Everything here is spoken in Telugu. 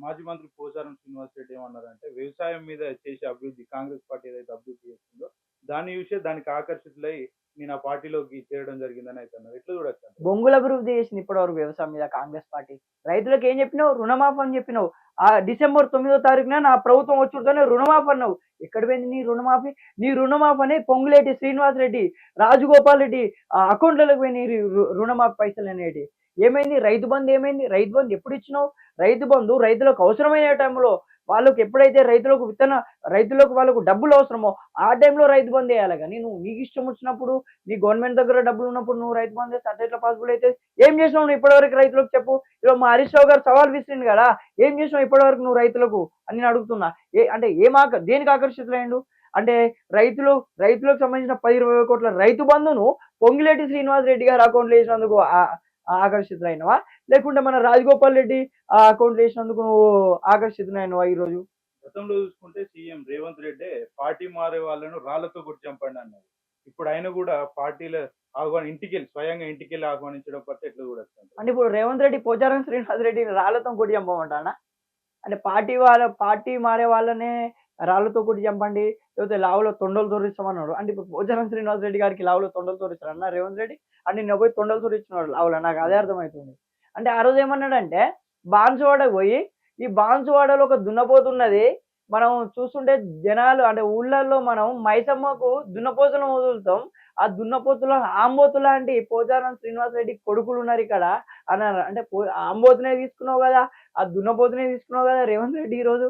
మాజీ మంత్రి పోచారం శ్రీనివాస్ రెడ్డి ఏమన్నారంటే వ్యవసాయం మీద చేసే అభివృద్ధి కాంగ్రెస్ పార్టీ ఏదైతే అభివృద్ధి చేస్తుందో దాన్ని చూసే దానికి ఆకర్షితులై నేను ఆ పార్టీలోకి చేరడం జరిగిందని అయితే అన్నారు. ఎట్లా చూడొచ్చు బొంగుల అభివృద్ధి చేసింది ఇప్పటివరకు వ్యవసాయం మీద కాంగ్రెస్ పార్టీ. రైతులకు ఏం చెప్పినావు? రుణమాఫీ అని చెప్పినావు. ఆ డిసెంబర్ తొమ్మిదో తారీఖున నా ప్రభుత్వం వచ్చుడుతోనే రుణమాఫీ అన్నావు. ఎక్కడ పోయింది నీ రుణమాఫీ? నీ రుణమాఫీ అని పొంగులేటి శ్రీనివాస్ రెడ్డి రాజగోపాల్ రెడ్డి ఆ అకౌంట్లకు పోయి రుణమాఫీ పైసలు అనేటి. ఏమైంది? రైతు బంధు ఏమైంది? రైతు బంధు ఎప్పుడు ఇచ్చినావు? రైతు బంధు రైతులకు అవసరమైన టైంలో వాళ్ళకి ఎప్పుడైతే రైతులకు విత్తన రైతులకు వాళ్ళకు డబ్బులు అవసరమో ఆ టైంలో రైతు బంద్ వేయాలి కానీ నువ్వు నీకు ఇష్టం వచ్చినప్పుడు నీ గవర్నమెంట్ దగ్గర డబ్బులు ఉన్నప్పుడు నువ్వు రైతు బంద్ చేస్తే అట్లా పాసిబుల్ అయితే? ఏం చేసినావు నువ్వు ఇప్పటివరకు రైతులకు చెప్పు? ఇలా మా హరీష్ రావు గారు సవాల్ విసిరింది కదా ఏం చేసినావు ఇప్పటివరకు నువ్వు రైతులకు అని నేను అడుగుతున్నా. ఏ అంటే ఏం ఆక దేనికి ఆకర్షితులైండు అంటే రైతులు రైతులకు సంబంధించిన పది ఇరవై కోట్ల రైతు బంధును పొంగిలేటి శ్రీనివాస్ రెడ్డి గారు అకౌంట్లో వేసినందుకు ఆ ఆకర్షితులైనవా? లేకుంటే మన రాజగోపాల్ రెడ్డి ఆ అకౌంట్లో వేసినందుకు నువ్వు ఆకర్షితులైనవా ఈరోజు? గతంలో చూసుకుంటే సీఎం రేవంత్ రెడ్డి పార్టీ మారే వాళ్ళను రాళ్ళతో కొట్టి చంపండి అన్నారు ఇప్పుడు ఆయన కూడా పార్టీల ఆహ్వాన్ ఇంటికి వెళ్ళి స్వయంగా ఇంటికి వెళ్ళి ఆహ్వానించడం పట్ల ఎట్లా అంటారు? అంటే ఇప్పుడు రేవంత్ రెడ్డి పోచారం శ్రీనివాస్ రెడ్డిని రాళ్ళతో కొట్టి చంపమంటానా అంటే పార్టీ వాళ్ళ పార్టీ మారే వాళ్ళనే రాళ్ళతో కొట్టి చంపండి లేకపోతే లావులో తొండలు తోరిస్తామన్నాడు అంటే ఇప్పుడు పోచారం శ్రీనివాస్ రెడ్డి గారికి లావులో తొండలు తోరిస్తారు అన్న రేవంత్ రెడ్డి అంటే నేను పోయి తొండలు తోరిచ్చినాడు లావులో. నాకు అదే అర్థమవుతుంది. అంటే ఆ రోజు ఏమన్నాడంటే బాన్సువాడకు పోయి ఈ బాన్సువాడలో ఒక దున్నపోతున్నది మనం చూస్తుంటే జనాలు అంటే ఊళ్ళల్లో మనం మైసమ్మకు దున్నపోతులను వదులుతాం. ఆ దున్నపోతుల ఆంబోతు లాంటి పోచారం శ్రీనివాస్ రెడ్డి కొడుకులు ఉన్నారు ఇక్కడ అన్నారు. అంటే ఆంబోతునే తీసుకున్నావు కదా ఆ దున్నపోతునే తీసుకున్నావు కదా రేవంత్ రెడ్డి ఈరోజు?